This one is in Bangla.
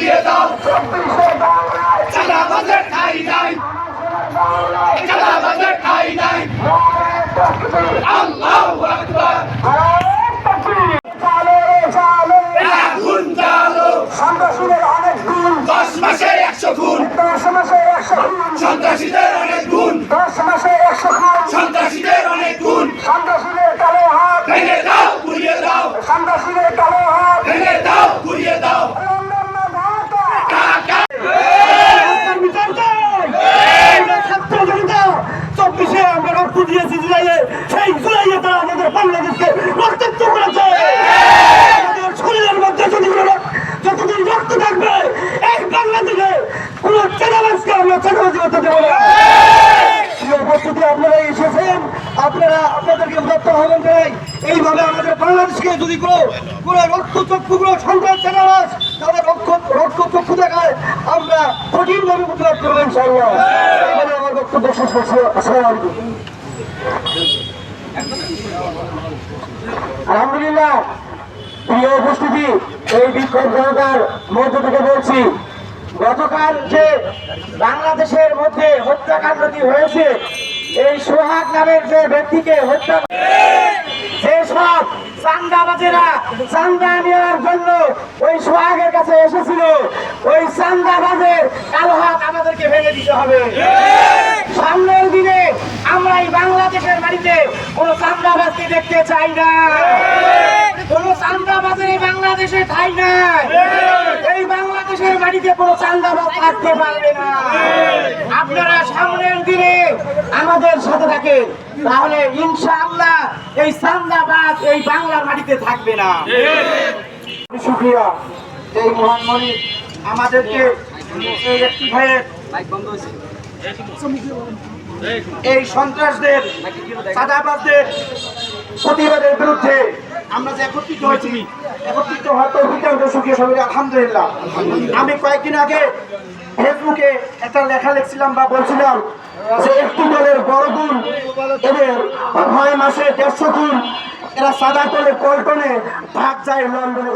ঘুরিয়ে দাও। চাঁদাবাজের ঠাই নাই চাঁদাবাজের ঠাই নাই আল্লাহু আকবার। সন্ত্রাসীদের অনেক গুণ দশ মাসে একশো খুন। সন্ত্রাসীদের অনেক গুণ দশ মাসে একশো খুন সন্ত্রাসীদের অনেক গুণ সন্ত্রাসীদের কালো হাত ভেঙে দাও ঘুরিয়ে দাও সন্ত্রাসীদের কালো হাত ভেঙে দাও ঘুরিয়ে দাও অন্যান্য ঢাকা টাকা ছাত্র জনতা চব্বিশে আমরা দিয়েছি জুলাইয়ে সেই জুলাইয়ে তারা আমাদের বাংলাদেশকে রক্তাক্ত করেছে। আমাদের শরীরের মধ্যে যদি যতদিন রক্ত থাকবে, এই বাংলাদেশে কোন চেনাবাসকে আমরা চেনাবাসী করতে দেবো না। উপস্থিতি, আপনারা এসেছেন। আপনারা আপনাদেরকে দত্ত আহ্বান জানাই, এইভাবে আমাদের বাংলাদেশকে যদি কোনো কোনো রক্ত চক্ষুগুলো সন্ত্রাস চেনাবাস তাদের রক্ষ রক্ত চক্ষু দেখায়, আমরা কঠিনভাবে প্রতিবাদ করব ইনশাআল্লাহ। আমার বক্তব্য শেষ করছি। আসসালামু আলহামদুলিল্লাহ, প্রিয় উপস্থিতি, এই বিক্ষোভ জনতার মধ্য থেকে বলছি, গতকাল যে বাংলাদেশের মধ্যে হত্যাকাণ্ডটি হয়েছে, এই সোহাগ নামের যে ব্যক্তিকে হত্যা যেসব চান্দাবাজেরা চান্দা নেওয়ার জন্য ওই সোহাগের কাছে এসেছিল, ওই চান্দাবাজের কালো হাত আমাদেরকে ভেঙে দিতে হবে। এই বাংলাদেশের বাড়িতে, কোনো চান্দাবাজকে দেখতে চাই না। কোন চান্দাবাজের এই বাংলাদেশে ঠাই নাই এই বাংলাদেশের বাড়িতে কোনো চান্দাবাজ থাকতে পারবে না। আপনারা সামনের দিনে আমাদের সাথে থাকেন। তাহলে ইনশাআল্লাহ এই চান্দাবাজ এই বাংলার মাটিতে থাকবে না। শুক্রিয়া এই আমাদেরকে একটি ভাইয়ের এই সন্ত্রাসদের চাঁদাবাজদের প্রতিবাদের বিরুদ্ধে আমরা যে একত্রিত হয়েছি একত্রিত হওয়ার তৌফিক সুখী সবাই আলহামদুলিল্লাহ। আমি কয়েকদিন আগে ফেসবুকে একটা লেখা লিখছিলাম বা বলছিলাম যে একটি দলের বড় গুণ এদের নয় মাসে দেড়শো গুণ এরা সাদা তলে পল্টনে ভাগ যায় লন্ডনে।